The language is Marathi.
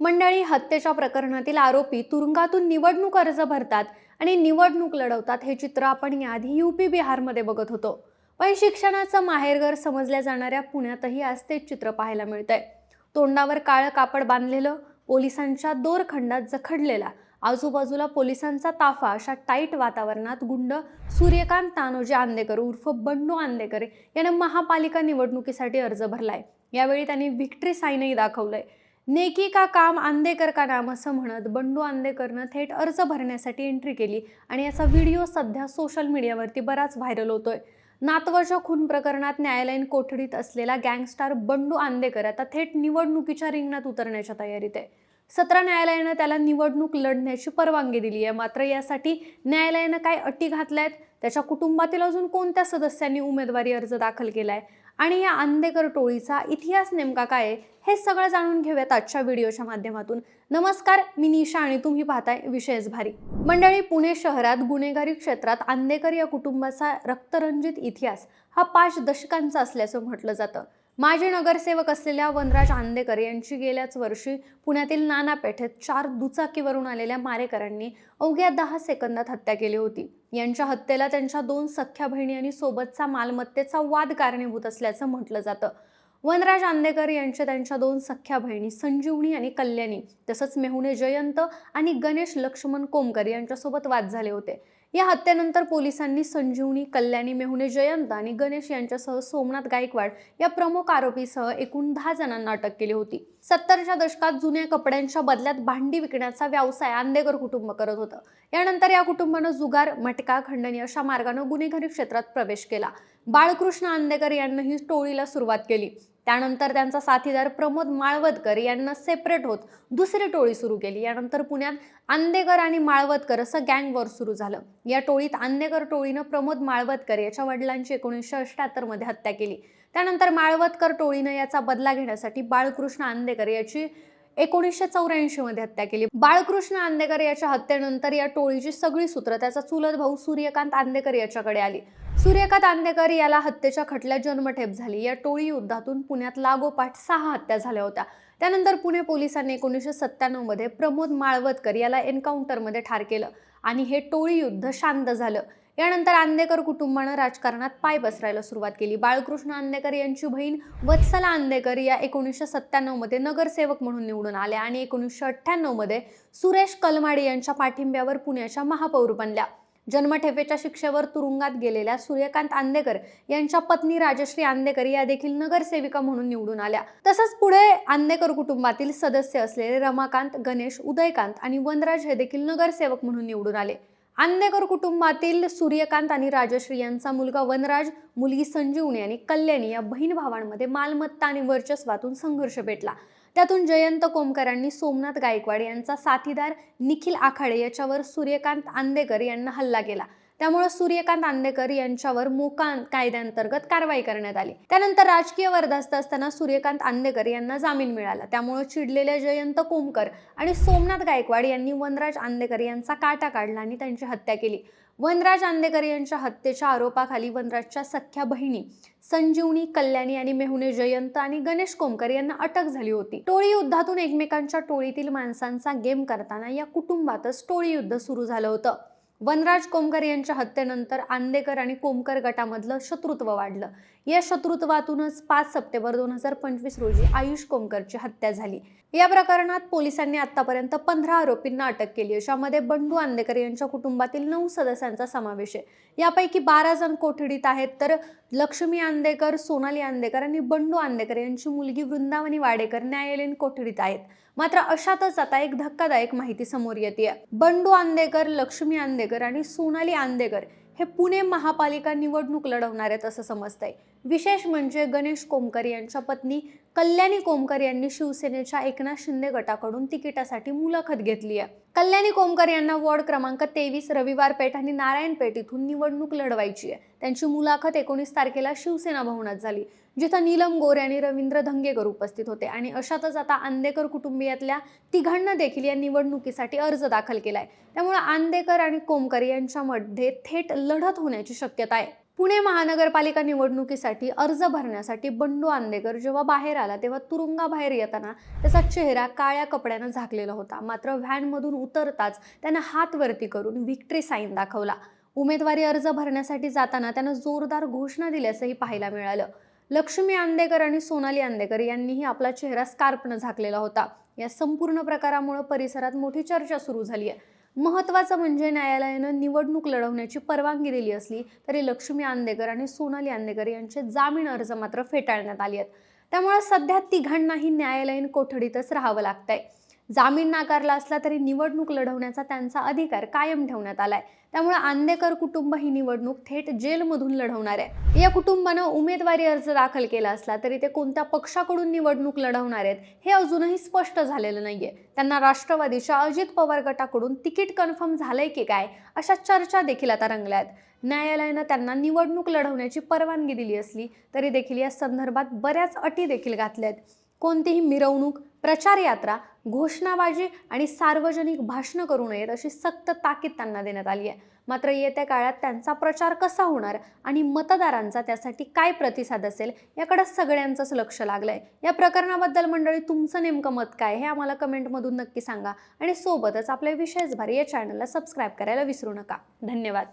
मंडळी हत्येच्या प्रकरणातील आरोपी तुरुंगातून निवडणूक अर्ज भरतात आणि निवडणूक लढवतात हे चित्र आपण याआधी युपी बिहारमध्ये बघत होतो. पण शिक्षणाचं माहेरघर समजल्या जाणाऱ्या पुण्यातही आज तेच चित्र पाहायला मिळतंय. तोंडावर काळं कापड बांधलेलं पोलिसांच्या दोरखंडात जखडलेला आजूबाजूला पोलिसांचा ताफा अशा टाईट वातावरणात गुंड सूर्यकांत तानोजी आंदेकर उर्फ बंडू आंदेकर यानं महापालिका निवडणुकीसाठी अर्ज भरलाय. यावेळी त्यांनी व्हिक्ट्री साईनही दाखवलंय. नेकी का काम आंदेकर का नाम असं म्हणत बंडू आंदेकरनं थेट अर्ज भरण्यासाठी एंट्री केली आणि याचा व्हिडिओ सध्या सोशल मीडियावरती बराच व्हायरल होतोय. नातवाच्या खून प्रकरणात न्यायालयीन कोठडीत असलेला गँगस्टार बंडू आंदेकर आता थेट निवडणुकीच्या रिंगणात उतरण्याच्या तयारीत आहे. सतरा न्यायालयानं त्याला निवडणूक लढण्याची परवानगी दिली आहे. मात्र यासाठी न्यायालयानं काय अटी घातल्या आहेत त्याच्या कुटुंबातील अजून कोणत्या सदस्यांनी उमेदवारी अर्ज दाखल केला आहे आणि या आंदेकर टोळीचा इतिहास नेमका काय आहे हे सगळं जाणून घेऊयात आजच्या व्हिडिओच्या माध्यमातून. नमस्कार मी निशा आणि तुम्ही पाहताय विशेष भारी. मंडळी पुणे शहरात गुन्हेगारी क्षेत्रात आंदेकर या कुटुंबाचा रक्तरंजित इतिहास हा पाच दशकांचा असल्याचं म्हटलं जातं. माजी नगरसेवक असलेल्या वनराज आंदेकर यांची गेल्याच वर्षी पुण्यातील नाना पेठेत चार दुचाकीवरून आलेल्या मारेकरांनी अवघ्या दहा सेकंदात हत्या केली होती. यांच्या हत्येला त्यांच्या दोन सख्ख्या बहिणी आणि सोबतचा मालमत्तेचा वाद कारणीभूत असल्याचं म्हटलं जातं. वनराज आंदेकर यांच्या त्यांच्या दोन सख्ख्या बहिणी संजीवनी आणि कल्याणी तसंच मेहुणे जयंत आणि गणेश लक्ष्मण कोमकर यांच्यासोबत वाद झाले होते. या हत्येनंतर पोलिसांनी संजीवनी कल्याणी मेहुणे जयंत आणि गणेश यांच्यासह सोमनाथ गायकवाड या प्रमुख आरोपीसह एकूण दहा जणांना अटक केली होती. सत्तरच्या दशकात जुन्या कपड्यांच्या बदल्यात भांडी विकण्याचा व्यवसाय आंदेकर कुटुंब करत होतं. यानंतर या कुटुंबानं जुगार मटका खंडणी अशा मार्गानं गुन्हेगारी क्षेत्रात प्रवेश केला. बाळकृष्ण आंदेकर यांनी ही टोळीला सुरुवात केली. त्यानंतर त्यांचा साथीदार प्रमोद माळवदकर यांना सेपरेट होत दुसरी टोळी सुरू केली. यानंतर पुण्यात आंदेकर आणि माळवदकर असं गँग वॉर सुरू झालं. या टोळीत आंदेकर टोळीनं प्रमोद माळवदकर याच्या वडिलांची एकोणीसशे अठ्याहत्तरमध्ये हत्या केली. त्यानंतर माळवदकर टोळीनं याचा बदला घेण्यासाठी बाळकृष्ण आंदेकर याची एकोणीसशे चौऱ्याऐंशी मध्ये हत्या केली. बाळकृष्ण आंदेकर याच्या हत्येनंतर या टोळीची सगळी सूत्र त्याचा चुलत भाऊ सूर्यकांत आंदेकर याच्याकडे आली. सूर्यकांत आंदेकर याला हत्येच्या खटल्यात जन्मठेप झाली. या टोळी युद्धातून पुण्यात लागोपाठ सहा हत्या झाल्या होत्या. त्यानंतर पुणे पोलिसांनी एकोणीसशे सत्त्याण्णवमध्ये प्रमोद माळवदकर याला एन्काउंटरमध्ये ठार केलं आणि हे टोळी युद्ध शांत झालं. यानंतर आंदेकर कुटुंबानं राजकारणात पाय पसरायला सुरुवात केली. बाळकृष्ण आंदेकर यांची बहीण वत्सला आंदेकर या एकोणीसशे सत्त्याण्णवमध्ये नगरसेवक म्हणून निवडून आल्या आणि एकोणीसशे अठ्ठ्याण्णवमध्ये सुरेश कलमाडे यांच्या पाठिंब्यावर पुण्याच्या महापौर बनल्या. जन्मठेपेच्या शिक्षेवर तुरुंगात गेलेल्या सूर्यकांत आंदेकर यांच्या पत्नी राजश्री आंदेकर या देखील नगरसेविका म्हणून निवडून आल्या. तसंच पुढे आंदेकर कुटुंबातील सदस्य असलेले रमाकांत गणेश उदयकांत आणि वनराज हे देखील नगरसेवक म्हणून निवडून आले. आंदेकर कुटुंबातील सूर्यकांत आणि राजश्री यांचा मुलगा वनराज मुलगी संजीवनी आणि कल्याणी या बहीण भावांमध्ये मालमत्ता आणि वर्चस्वातून संघर्ष भेटला त्यातून जयंत कोमकरांनी सोमनाथ गायकवाड यांचा साथीदार निखिल आखाडे याच्यावर सूर्यकांत आंदेकर यांना हल्ला केला. त्यामुळे सूर्यकांत आंदेकर यांच्यावर मोका कायद्याअंतर्गत कारवाई करण्यात आली. त्यानंतर राजकीय वर्धास्त असताना सूर्यकांत आंदेकर यांना जामीन मिळाला. त्यामुळे चिडलेल्या जयंत कोमकर आणि सोमनाथ गायकवाड यांनी वनराज आंदेकर यांचा काटा काढला आणि त्यांची हत्या केली. वनराज आंदेकर यांच्या हत्येच्या आरोपाखाली वनराजच्या सख्ख्या बहिणी संजीवनी कल्याणी आणि मेहुणे जयंत आणि गणेश कोमकर यांना अटक झाली होती. टोळी युद्धातून एकमेकांच्या टोळीतील माणसांचा गेम करताना या कुटुंबातच टोळी युद्ध सुरू झालं होतं. वनराज कोमकर यांच्या हत्येनंतर आंदेकर आणि कोमकर गटामधलं शत्रुत्व वाढलं. या शत्रुत्वातूनच पाच सप्टेंबर दोन हजार पंचवीस रोजी आयुष कोमकरची हत्या झाली. या प्रकरणात पोलिसांनी आतापर्यंत पंधरा आरोपींना अटक केली अशामध्ये बंडू आंदेकर यांच्या कुटुंबातील नऊ सदस्यांचा समावेश आहे. यापैकी बारा जण कोठडीत आहेत तर लक्ष्मी आंदेकर सोनाली आंदेकर आणि बंडू आंदेकर यांची मुलगी वृंदावनी वाडेकर न्यायालयीन कोठडीत आहेत. मात्र अशातच आता एक धक्कादायक माहिती समोर येते बंडू आंदेकर लक्ष्मी आंदेकर आणि सोनाली आंदेकर हे पुणे महापालिका निवडणूक लढवणार आहेत असं समजतंय. विशेष म्हणजे गणेश कोमकर यांच्या पत्नी कल्याणी कोमकर यांनी शिवसेनेच्या एकनाथ शिंदे गटाकडून तिकिटासाठी मुलाखत घेतली आहे. कल्याणी कोमकर यांना वॉर्ड क्रमांक तेवीस रविवार पेठ आणि नारायण पेठ इथून निवडणूक लढवायची आहे. त्यांची मुलाखत एकोणीस तारखेला शिवसेना भवनात झाली जिथं नीलम गोरे आणि रवींद्र धंगेकर उपस्थित होते आणि अशातच आता आंदेकर कुटुंबियातल्या तिघांना देखील या निवडणुकीसाठी अर्ज दाखल केलाय. त्यामुळे आंदेकर आणि कोमकर यांच्यामध्ये थेट लढत होण्याची शक्यता आहे. पुणे महानगरपालिका निवडणुकीसाठी अर्ज भरण्यासाठी बंडू आंदेकर जेव्हा बाहेर आला तेव्हा तुरुंगाबाहेर येताना त्याचा चेहरा काळ्या कपड्यानं झाकलेला होता. मात्र व्हॅनमधून उतरताच त्यानं हात वरती करून व्हिक्ट्री साईन दाखवला. उमेदवारी अर्ज भरण्यासाठी जाताना त्यानं जोरदार घोषणा दिल्याचंही पाहायला मिळालं. लक्ष्मी आंदेकर आणि सोनाली आंदेकर यांनीही आपला चेहरा स्कार्पनं झाकलेला होता. या संपूर्ण प्रकारामुळे परिसरात मोठी चर्चा सुरू झाली आहे महत्त्वाचं म्हणजे न्यायालयानं निवडणूक लढवण्याची परवानगी दिली असली तरी लक्ष्मी आंदेकर आणि सोनाली आंदेकर यांचे जामीन अर्ज मात्र फेटाळण्यात आले आहेत. त्यामुळे सध्या तिघांनाही न्यायालयीन कोठडीतच राहावं लागतंय. जामीन नाकारला असला तरी निवडणूक लढवण्याचा त्यांचा अधिकार कायम ठेवण्यात आलाय. त्यामुळे आंदेकर कुटुंब ही निवडणूक थेट जेलमधून लढवणार आहे. या कुटुंबानं उमेदवारी अर्ज दाखल केला असला तरी ते कोणत्या पक्षाकडून निवडणूक लढवणार आहेत हे अजूनही स्पष्ट झालेलं नाहीये. त्यांना राष्ट्रवादीच्या अजित पवार गटाकडून तिकीट कन्फर्म झालंय की काय अशा चर्चा देखील आता रंगल्या आहेत. न्यायालयानं त्यांना निवडणूक लढवण्याची परवानगी दिली असली तरी देखील या संदर्भात बऱ्याच अटी देखील घातल्या आहेत. कोणतीही मिरवणूक प्रचार यात्रा घोषणाबाजी आणि सार्वजनिक भाषणं करू नयेत अशी सक्त ताकीद त्यांना देण्यात आली आहे. मात्र येत्या काळात त्यांचा प्रचार कसा होणार आणि मतदारांचा त्यासाठी काय प्रतिसाद असेल याकडे सगळ्यांचंच लक्ष लागलं आहे या प्रकरणाबद्दल मंडळी तुमचं नेमकं मत काय हे आम्हाला कमेंटमधून नक्की सांगा. आणि सोबतच आपल्या विशेष भारी या चॅनलला सबस्क्राईब करायला विसरू नका. धन्यवाद.